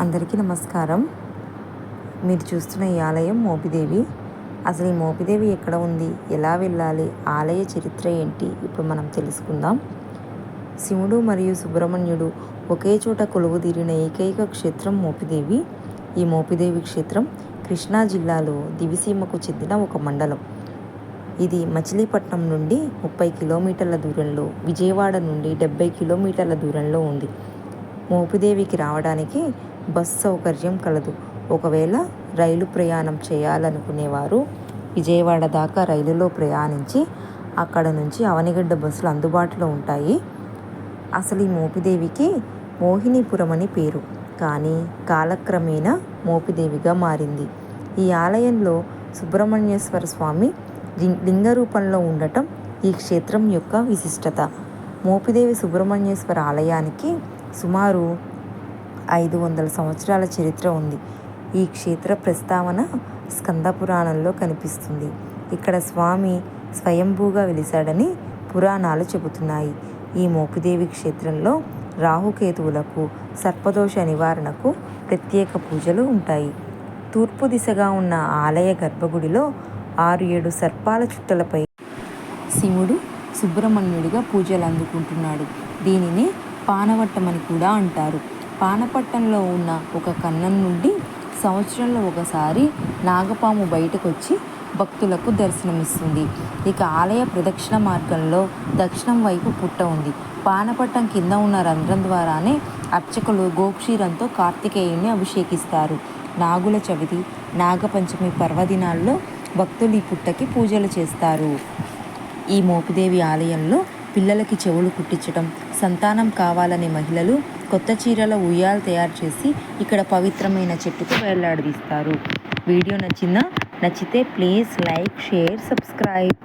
అందరికీ నమస్కారం. మీరు చూస్తున్న ఈ ఆలయం మోపిదేవి. అసలు ఈ మోపిదేవి ఎక్కడ ఉంది? ఎలా వెళ్ళాలి? ఆలయ చరిత్ర ఏంటి? ఇప్పుడు మనం తెలుసుకుందాం. శివుడు మరియు సుబ్రహ్మణ్యుడు ఒకే చోట కొలువుదీరిన ఏకైక క్షేత్రం మోపిదేవి. ఈ మోపిదేవి క్షేత్రం కృష్ణా జిల్లాలో దివిసీమకు చెందిన ఒక మండలం. ఇది మచిలీపట్నం నుండి ముప్పై కిలోమీటర్ల దూరంలో విజయవాడ నుండి డెబ్బై కిలోమీటర్ల దూరంలో ఉంది. మోపిదేవికి రావడానికి బస్ సౌకర్యం కలదు. ఒకవేళ రైలు ప్రయాణం చేయాలనుకునేవారు విజయవాడ దాకా రైలులో ప్రయాణించి అక్కడ నుంచి అవనిగడ్డ బస్సులు అందుబాటులో ఉంటాయి. అసలు ఈ మోపిదేవికి మోహినీపురం అని పేరు. కానీ కాలక్రమేణా మోపిదేవిగా మారింది. ఈ ఆలయంలో సుబ్రహ్మణ్యేశ్వర స్వామి లింగ రూపంలో ఉండటం ఈ క్షేత్రం యొక్క విశిష్టత. మోపిదేవి సుబ్రహ్మణ్యేశ్వర ఆలయానికి సుమారు ఐదు వందల సంవత్సరాల చరిత్ర ఉంది. ఈ క్షేత్ర ప్రస్తావన స్కంద పురాణంలో కనిపిస్తుంది. ఇక్కడ స్వామి స్వయంభూగా వెలిశాడని పురాణాలు చెబుతున్నాయి. ఈ మోపిదేవి క్షేత్రంలో రాహుకేతువులకు సర్పదోష నివారణకు ప్రత్యేక పూజలు ఉంటాయి. తూర్పు దిశగా ఉన్న ఆలయ గర్భగుడిలో ఆరు ఏడు సర్పాల చుట్టలపై శివుడు సుబ్రహ్మణ్యుడిగా పూజలు అందుకుంటున్నాడు దీనిని పానవట్టమని కూడా అంటారు. పానపట్టంలో ఉన్న ఒక కన్నం నుండి సంవత్సరంలో ఒకసారి నాగపాము బయటకొచ్చి భక్తులకు దర్శనమిస్తుంది. ఇక ఆలయ ప్రదక్షిణ మార్గంలో దక్షిణం వైపు పుట్ట ఉంది. పానపట్టం కింద ఉన్న రంధ్రం ద్వారానే అర్చకులు గోక్షీరంతో కార్తికేయుని అభిషేకిస్తారు. నాగుల చవితి నాగపంచమి పర్వదినాల్లో భక్తులు ఈ పుట్టకి పూజలు చేస్తారు. ఈ మోపిదేవి ఆలయంలో పిల్లలకి చెవులు కుట్టించడం సంతానం కావాలనే మహిళలు కొత్త చీరల ఉయ్యాలు తయారు చేసి ఇక్కడ పవిత్రమైన చెట్టుకు వేలాడదీస్తారు వీడియో నచ్చిందా? నచ్చితే ప్లీజ్ లైక్ షేర్ సబ్స్క్రైబ్.